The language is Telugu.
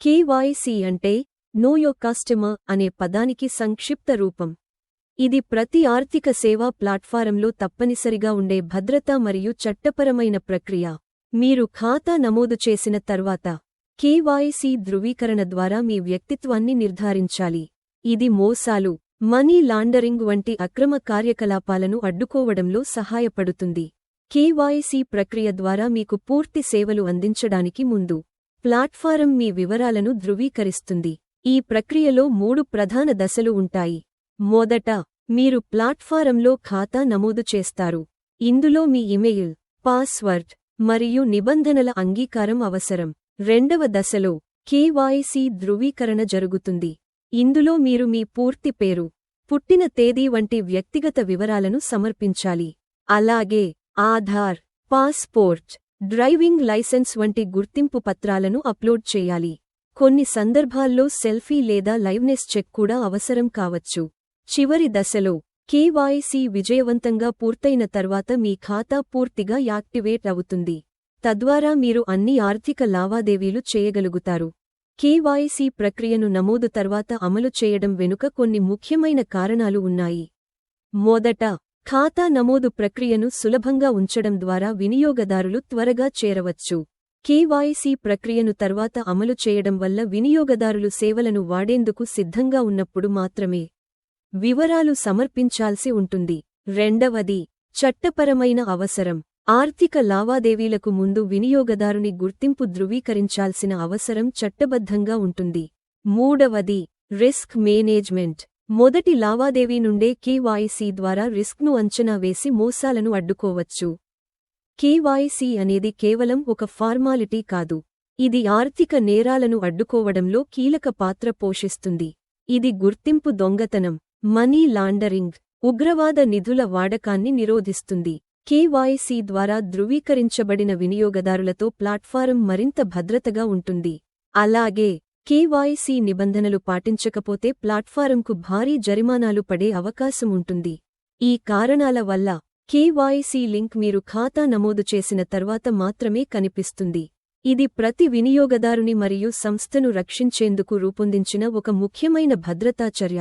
కేవైసీ అంటే నో యో కస్టమర్ అనే పదానికి సంక్షిప్త రూపం. ఇది ప్రతి ఆర్థిక సేవా ప్లాట్ఫారంలో తప్పనిసరిగా ఉండే భద్రత మరియు చట్టపరమైన ప్రక్రియ. మీరు ఖాతా నమోదు చేసిన తర్వాత కేవైసీ ధృవీకరణ ద్వారా మీ వ్యక్తిత్వాన్ని నిర్ధారించాలి. ఇది మోసాలు మనీ లాండరింగ్ వంటి అక్రమ కార్యకలాపాలను అడ్డుకోవడంలో సహాయపడుతుంది. కేవైసీ ప్రక్రియ ద్వారా మీకు పూర్తి సేవలు అందించడానికి ముందు ప్లాట్ఫారం మీ వివరాలను ధృవీకరిస్తుంది. ఈ ప్రక్రియలో మూడు ప్రధాన దశలు ఉంటాయి. మొదట మీరు ప్లాట్ఫారంలో ఖాతా నమోదు చేస్తారు. ఇందులో మీ ఇమెయిల్ పాస్వర్డ్ మరియు నిబంధనల అంగీకారం అవసరం. రెండవ దశలో కేవైసీ ధృవీకరణ జరుగుతుంది. ఇందులో మీరు మీ పూర్తి పేరు పుట్టిన తేదీ వంటి వ్యక్తిగత వివరాలను సమర్పించాలి. అలాగే ఆధార్ పాస్పోర్ట్ డ్రైవింగ్ లైసెన్స్ వంటి గుర్తింపు పత్రాలను అప్లోడ్ చేయాలి. కొన్ని సందర్భాల్లో సెల్ఫీ లేదా లైవ్నెస్ చెక్ కూడా అవసరం కావచ్చు. చివరి దశలో కేవైసీ విజయవంతంగా పూర్తయిన తర్వాత మీ ఖాతా పూర్తిగా యాక్టివేట్ అవుతుంది. తద్వారా మీరు అన్ని ఆర్థిక లావాదేవీలు చేయగలుగుతారు. కేవైసీ ప్రక్రియను నమోదు తర్వాత అమలు చేయడం వెనుక కొన్ని ముఖ్యమైన కారణాలు ఉన్నాయి. మొదట ఖాతా నమోదు ప్రక్రియను సులభంగా ఉంచడం ద్వారా వినియోగదారులు త్వరగా చేరవచ్చు. కేవైసీ ప్రక్రియను తర్వాత అమలు చేయడం వల్ల వినియోగదారులు సేవలను వాడేందుకు సిద్ధంగా ఉన్నప్పుడు మాత్రమే వివరాలు సమర్పించాల్సి ఉంటుంది. రెండవది చట్టపరమైన అవసరం. ఆర్థిక లావాదేవీలకు ముందు వినియోగదారుని గుర్తింపు ధృవీకరించాల్సిన అవసరం చట్టబద్ధంగా ఉంటుంది. మూడవది రిస్క్ మేనేజ్మెంట్. మొదటి లావాదేవీ నుండే కేవాయిసీ ద్వారా రిస్క్ను అంచనా వేసి మోసాలను అడ్డుకోవచ్చు. కేవాయిసీ అనేది కేవలం ఒక ఫార్మాలిటీ కాదు. ఇది ఆర్థిక నేరాలను అడ్డుకోవడంలో కీలక పాత్ర పోషిస్తుంది. ఇది గుర్తింపు దొంగతనం మనీ లాండరింగ్ ఉగ్రవాద నిధుల వాడకాన్ని నిరోధిస్తుంది. కేవాయిసీ ద్వారా ధృవీకరించబడిన వినియోగదారులతో ప్లాట్ఫారం మరింత భద్రతగా ఉంటుంది. అలాగే కేవైసీ నిబంధనలు పాటించకపోతే ప్లాట్ఫారంకు భారీ జరిమానాలు పడే అవకాశం ఉంటుంది ఈ కారణాల వల్ల కేవైసీ లింక్ మీరు ఖాతా నమోదు చేసిన తర్వాత మాత్రమే కనిపిస్తుంది. ఇది ప్రతి వినియోగదారుని మరియు సంస్థను రక్షించేందుకు రూపొందించిన ఒక ముఖ్యమైన భద్రతా చర్య.